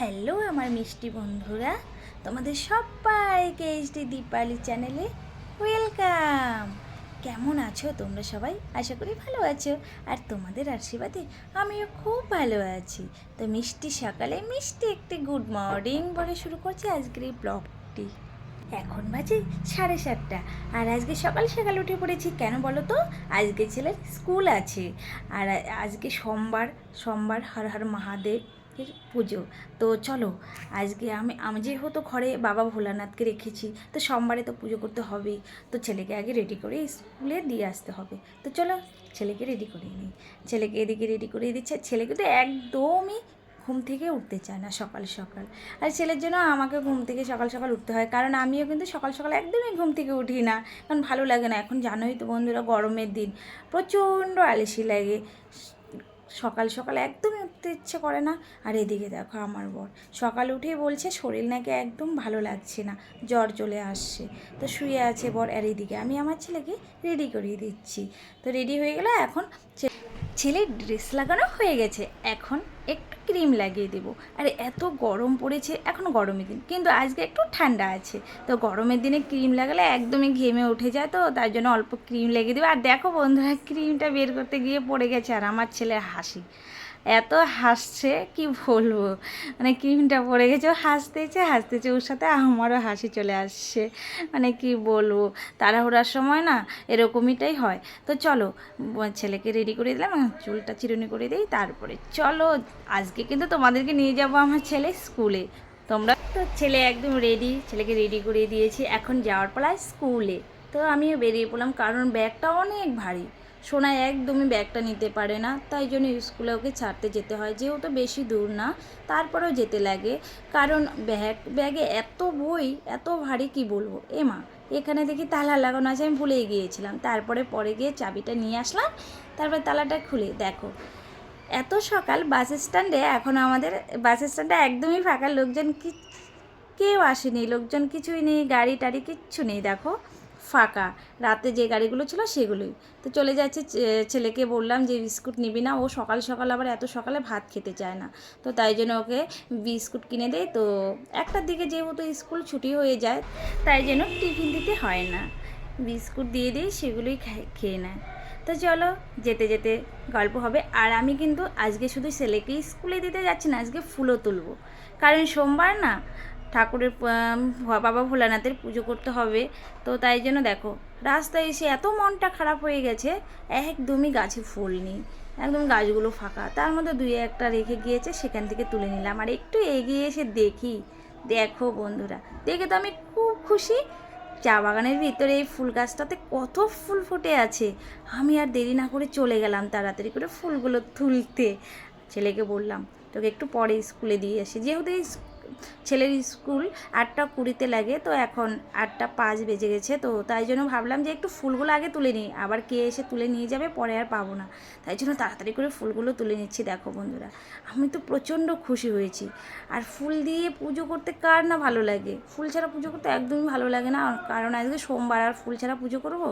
Hello আমার মিষ্টি বন্ধুরা, তোমাদের সবাইকে এইচডি দীপালি চ্যানেলে ওয়েলকাম। কেমন আছো তোমরা সবাই? আশা করি ভালো আছো। আর তোমাদের আশীর্বাদে আমিও খুব ভালো আছি। তো মিষ্টি সকালে মিষ্টি একটি গুড মর্নিং বলে শুরু করছি আজকের এই ব্লগটি এখন বাজে সাড়ে সাতটা। আর আজকে সকাল সকাল উঠে পড়েছি, কেন বলো তো? আজকে ছেলের স্কুল আছে। আর আজকে সোমবার সোমবার হর হর মহাদেব। এর পুজো। তো চলো, আজকে আমি আমি যেহেতু ঘরে বাবা ভোলানাথকে রেখেছি, তো সোমবারে তো পুজো করতে হবেই। তো ছেলেকে আগে রেডি করে স্কুলে দিয়ে আসতে হবে। তো চলো, ছেলেকে রেডি করে নিই। ছেলেকে এদিকে রেডি করে দিচ্ছে। ছেলেকে তো একদমই ঘুম থেকে উঠতে চায় না সকাল সকাল। আর ছেলের জন্য আমাকে ঘুম থেকে সকাল সকাল উঠতে হয়। কারণ আমিও কিন্তু সকাল সকাল একদমই ঘুম থেকে উঠি না। কারণ ভালো লাগে না। এখন জানোই তো বন্ধুরা, গরমের দিন প্রচণ্ড আলসি লাগে। সকাল সকাল একদমই উঠতে ইচ্ছে করে না। আর এদিকে দেখো আমার বর। সকাল উঠেই বলছে, শরীর নাকি একদম ভালো লাগছে না। জ্বর চলে আসছে। তো শুয়ে আছে বর। আর এদিকে আমি আমার ছেলেকে রেডি করিয়ে দিচ্ছি। তো রেডি হয়ে গেলে, এখন ছেলের ড্রেস লাগানো হয়ে গেছে। এখন একটু ক্রিম লাগিয়ে দেবো। আর, এত গরম পড়েছে, এখন গরমের দিন। কিন্তু আজকে একটু ঠান্ডা আছে। তো গরমের দিনে ক্রিম লাগালে একদমই ঘেমে উঠে যায় তো, তার জন্য অল্প ক্রিম লাগিয়ে দেবো। আর দেখো বন্ধুরা ক্রিমটা বের করতে গিয়ে পড়ে গেছে আর আমার ছেলের হাসি। এত হাসছে, কি বলব? মানে ক্রিমটা পড়ে গেছে হাসতেছে হাসতেছে, ওর সাথে আমারও হাসি চলে আসছে। মানে কি বলব? তাড়াহুড়ার সময় না এরকমইটাই হয়। তো চলো ছেলেকে রেডি করে দিলাম চুলটা চিরুনি করে দিই, তারপরে চলো, আজকে কিন্তু তোমাদেরকে নিয়ে যাব আমার ছেলে স্কুলে। তোমরা তো ছেলে একদম রেডি ছেলেকে রেডি করে দিয়েছি, এখন যাওয়ার পালায় স্কুলে। তো আমিও বেরিয়ে পড়লাম, কারণ ব্যাগটা অনেক ভারী। সোনা একদমই ব্যাগটা নিতে পারে না, তাই জন্য স্কুলে ওকে ছাড়তে যেতে হয়। যেহেতু বেশি দূর না, তারপরেও যেতে লাগে। কারণ ব্যাগ, ব্যাগে এত বই, এত ভারী কি বলব? এ মা, এখানে দেখি তালা লাগানো আছে, আমি ভুলেই গিয়েছিলাম। তারপরে পরে গিয়ে চাবিটা নিয়ে আসলাম, তারপরে তালাটা খুলে দেখো। এত সকাল, বাস স্ট্যান্ডে এখন আমাদের, বাস স্ট্যান্ডে একদমই ফাঁকা, লোকজন কি, কেউ আসেনি, লোকজন কিছুই নেই, গাড়ি টাড়ি কিচ্ছু নেই, দেখো। ফাঁকা। রাতে যে গাড়িগুলো ছিল সেগুলোই। তো চলে যাচ্ছে ছেলেকে বললাম যে, বিস্কুট নিবি না। ও সকাল সকাল আবার এত সকালে ভাত খেতে চায় না। তো তাই জন্য ওকে বিস্কুট কিনে দেয়। তো একটার দিকে যেহেতু স্কুল ছুটি হয়ে যায়, তাই জন্য টিফিন দিতে হয় না। বিস্কুট দিয়ে দিই সেগুলোই খায়- নেয়। তো চলো, যেতে যেতে গল্প হবে। আর আমি কিন্তু আজকে শুধু ছেলেকেই স্কুলে দিতে যাচ্ছি না, আজকে ফুলও তুলবো। কারণ সোমবার না ঠাকুরের বাবা ভোলানাথের পুজো করতে হবে। তো তাই জন্য দেখো, রাস্তায় এসে এত মনটা খারাপ হয়ে গেছে, একদমই গাছে ফুল নেই, একদম গাছগুলো ফাঁকা। তার মধ্যে দুই একটা রেখে গিয়েছে, সেখান থেকে তুলে নিলাম। আর একটু এগিয়ে এসে দেখি, দেখো বন্ধুরা, দেখে তো আমি খুব খুশি। চা বাগানের ভিতরে এই ফুল গাছটাতে কত ফুল ফুটে আছে। আমি আর দেরি না করে চলে গেলাম তাড়াতাড়ি করে ফুলগুলো তুলতে। ছেলেকে বললাম, তোকে একটু পরে স্কুলে দিয়ে আসি। যেহেতু এই ছেলের স্কুল আটটা কুড়িতে লাগে, তো এখন আটটা পাঁচ বেজে গেছে, তো তাই জন্য ভাবলাম যে একটু ফুলগুলো আগে তুলে নিই। আবার কে এসে তুলে নিয়ে যাবে পরে আর পাবো না। তাই জন্য তাড়াতাড়ি করে ফুলগুলো তুলে নিচ্ছি, দেখো বন্ধুরা। আমি তো প্রচণ্ড খুশি হয়েছি। আর ফুল দিয়ে পুজো করতে কার না ভালো লাগে? ফুল ছাড়া পুজো করতে একদমই ভালো লাগে না। কারণ আজকে সোমবার, আর ফুল ছাড়া পুজো করব?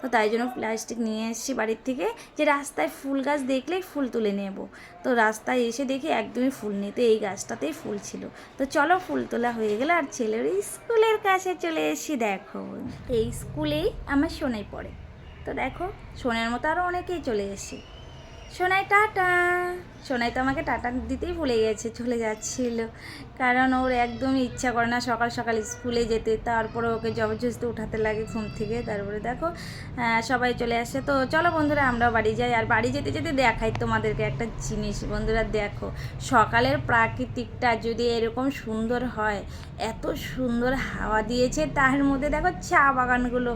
তো তাই জন্য প্লাস্টিক নিয়ে এসেছি বাড়ির থেকে যে রাস্তায় ফুল গাছ দেখলেই ফুল তুলে নেব। তো রাস্তায় এসে দেখি একদমই ফুল নেই, তো এই গাছটাতেই ফুল ছিল। তো চলো ফুল তোলা হয়ে গেলে আর ছেলের স্কুলের কাছে চলে এসি দেখো। এই স্কুলেই আমার সোনাই পড়ে। তো দেখো সোনের মতো আরও অনেকেই চলে এসে সোনাই, টাটা। সোনাই তো আমাকে টাটা দিতেই ভুলে গেছে, চলে যাচ্ছিল। কারণ ওর একদমই ইচ্ছা করে না সকাল সকাল স্কুলে যেতে। তারপরে ওকে জবরদস্তি উঠাতে লাগে ঘুম থেকে। তারপরে দেখো সবাই চলে আসে। তো চলো বন্ধুরা আমরা বাড়ি যাই। আর বাড়ি যেতে যেতে দেখাই তোমাদেরকে একটা জিনিস। বন্ধুরা, দেখো, সকালের প্রাকৃতিকটা যদি এরকম সুন্দর হয়, এত সুন্দর হাওয়া দিয়েছে, তার মধ্যে দেখো চা বাগানগুলো।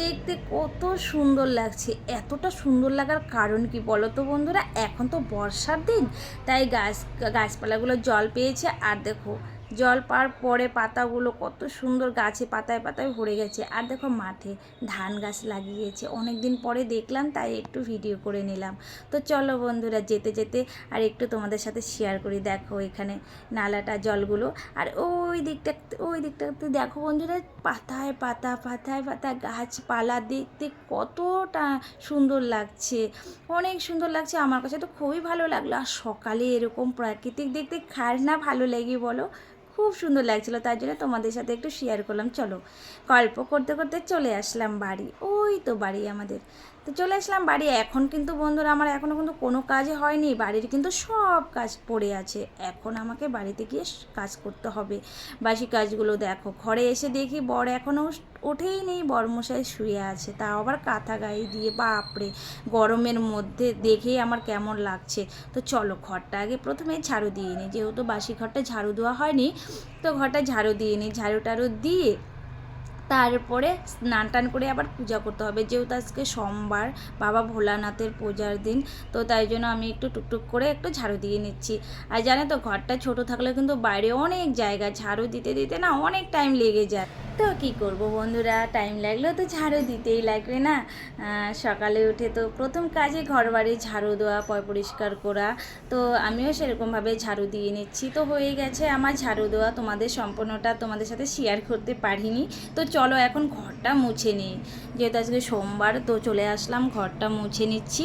দেখতে কত সুন্দর লাগছে। এতটা সুন্দর লাগার কারণ কি বলো তো বন্ধুরা এখন তো বর্ষার দিন তাই গাছ গাছপালাগুলো জল পেয়েছে। আর দেখো জল পার পরে পাতাগুলো কত সুন্দর গাছে পাতায় পাতায় ভরে গেছে। আর দেখো মাঠে ধান গাছ লাগিয়েছে। অনেক দিন পরে দেখলাম, তাই একটু ভিডিও করে নিলাম। তো চলো বন্ধুরা, যেতে যেতে আর একটু তোমাদের সাথে শেয়ার করি। দেখো এখানে নালাটা, জলগুলো। আর ওই দিকটা, ওই দিকটাতে দেখো বন্ধুরা, পাতায় পাতা পাতায় পাতা গাছপালা দেখতে কতটা সুন্দর লাগছে। অনেক সুন্দর লাগছে। আমার কাছে তো খুবই ভালো লাগল। আর সকালে এরকম প্রাকৃতিক দেখতে খার না ভালো লাগে বলো? খুব সুন্দর লাগছিল, তার জন্য তোমাদের সাথে একটু শেয়ার করলাম। চলো, গল্প করতে করতে চলে আসলাম বাড়ি। ওই তো বাড়ি আমাদের। তো চলে আসলাম বাড়ি। এখন কিন্তু বন্ধুরা আমার এখনও কিন্তু কোনো কাজ হয়নি। বাড়ির কিন্তু সব কাজ পড়ে আছে। এখন আমাকে বাড়িতে গিয়ে কাজ করতে হবে। বাসি কাজগুলো দেখো। ঘরে এসে দেখি বর এখনও ওঠেই নেই। বরমশাই শুয়ে আছে। তাও আবার কাঁথা গায়ে দিয়ে, বাপরে! গরমের মধ্যে দেখেই আমার কেমন লাগছে। তো চলো ঘরটা আগে প্রথমে ঝাড়ু দিয়ে নিই যেহেতু বাসি ঘরটা ঝাড়ু দেওয়া হয়নি, তো ঘরটা ঝাড়ু দিয়ে নিই ঝাড়ু টাড়ু দিয়ে তারপরে স্নান টান করে আবার পূজা করতে হবে। যেহেতু আজকে সোমবার, বাবা ভোলানাথের পূজার দিন, তো তাই জন্য আমি একটু টুকটুক করে একটু ঝাড়ু দিয়ে নিচ্ছি। আর জানে তো, ঘরটা ছোট থাকলে কিন্তু বাইরে অনেক জায়গা, ঝাড়ু দিতে দিতে না অনেক টাইম লেগে যায়। তো কি করব বন্ধুরা? টাইম লাগলেও তো ঝাড়ু দিতেই লাগবে না? সকালে উঠে তো প্রথম কাজে ঘর বাড়ি ঝাড়ু দেওয়া, পয় পরিষ্কার করা। তো আমিও সেরকমভাবে ঝাড়ু দিয়ে নিচ্ছি। তো হয়ে গেছে আমার ঝাড়ু দেওয়া। তোমাদের সম্পূর্ণটা তোমাদের সাথে শেয়ার করতে পারিনি। তো চলো এখন ঘরটা মুছে নিই। যেহেতু আজকে সোমবার, তো চলে আসলাম, ঘরটা মুছে নিচ্ছি।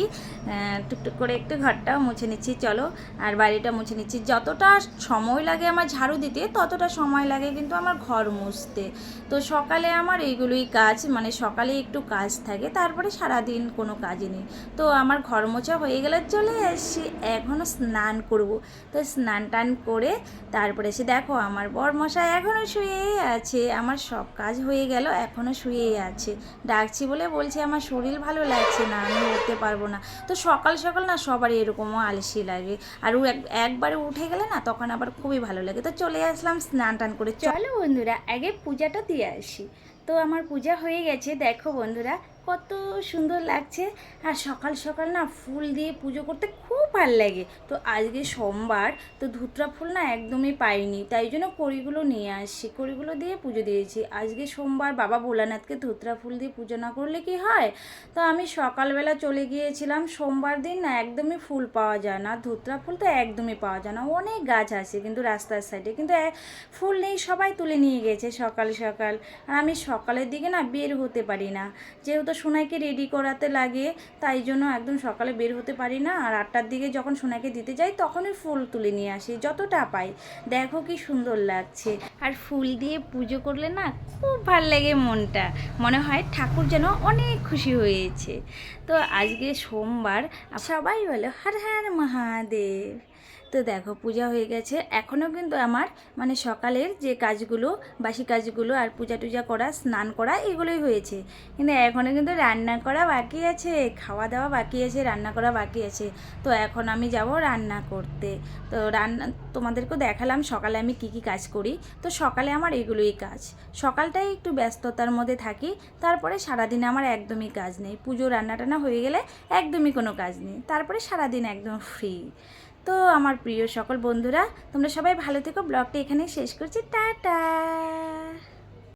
টুকটুক করে একটু ঘরটা মুছে নিচ্ছি। চলো, আর বাড়িটা মুছে নিচ্ছি। যতটা সময় লাগে আমার ঝাড়ু দিতে, ততটা সময় লাগে কিন্তু আমার ঘর মুছতে। তো সকালে আমার এইগুলোই কাজ মানে সকালে একটু কাজ থাকে, তারপরে সারাদিন কোনো কাজই নেই। তো আমার ঘর মোছা হয়ে গেলে চলে আসছি এখনও স্নান করব। তো স্নান টান করে তারপরে এসে দেখো আমার বর মশাই এখনও শুয়েই আছে, আমার সব কাজ হয়ে গেল, এখনও শুয়েই আছে। ডাকছি বলে বলছে, আমার শরীর ভালো লাগছে না, আমি উঠতে পারব না। তো সকাল সকাল না সবারই এরকমও আলসি লাগে। আর ও এক- একবারে উঠে গেলে না তখন আবার খুবই ভালো লাগে। তো চলে আসলাম স্নান টান করে। চলো বন্ধুরা, আগে পূজাটা আসি। তো আমার পূজা হয়ে গেছে দেখো বন্ধুরা। কত সুন্দর লাগছে। আর সকাল সকাল না ফুল দিয়ে পুজো করতে খুব ভালো লাগে। তো আজকে সোমবার, তো ধুতরা ফুল না একদমই পাইনি। তাই জন্য কড়িগুলো নিয়ে আসছি। কড়িগুলো দিয়ে পুজো দিয়েছি। আজকে সোমবার বাবা ভোলানাথকে ধুতরা ফুল দিয়ে পুজো না করলে কি হয়? তো আমি সকালবেলা চলে গিয়েছিলাম। সোমবার দিন না একদমই ফুল পাওয়া যায় না। ধুতরা ফুল তো একদমই পাওয়া যায় না। অনেক গাছ আছে কিন্তু রাস্তার সাইডে। কিন্তু ফুল নেই, সবাই তুলে নিয়ে গেছে সকাল সকাল। আর আমি সকালের দিকে না বের হতে পারি না। যেহেতু সোনাইকে রেডি করাতে লাগে, তাই জন্য একদম সকালে বের হতে পারি না। আর আটটার দিকে যখন সোনাইকে দিতে যাই, তখনই ফুল তুলে নিয়ে আসি, যতটা পাই। দেখো কি সুন্দর লাগছে। আর ফুল দিয়ে পুজো করলে না খুব ভালো লাগে মনটা। মনে হয় ঠাকুর যেন অনেক খুশি হয়েছে। তো আজকে সোমবার, সবাই বলে হর হর মহাদেব। তো দেখো পূজা হয়ে গেছে। এখনও কিন্তু আমার মানে সকালের যে কাজগুলো, বাসি কাজগুলো আর পূজা টুজা করা, স্নান করা এগুলোই হয়েছে। কিন্তু এখনও কিন্তু রান্না করা বাকি আছে, খাওয়া দাওয়া বাকি আছে, রান্না করা বাকি আছে। তো এখন আমি যাব রান্না করতে। তো রান্না তোমাদেরকেও দেখালাম সকালে আমি কি কি কাজ করি। তো সকালে আমার এগুলোই কাজ। সকালটাই একটু ব্যস্ততার মধ্যে থাকি, তারপরে সারাদিনে আমার একদমই কাজ নেই। পুজো রান্না টান্না হয়ে গেলে একদমই কোনো কাজ নেই। তারপরে সারাদিন একদম ফ্রি তো আমার প্রিয় সকল বন্ধুরা তোমরা সবাই ভালো থেকো। ব্লগটা এখানে শেষ করছি। টাটা!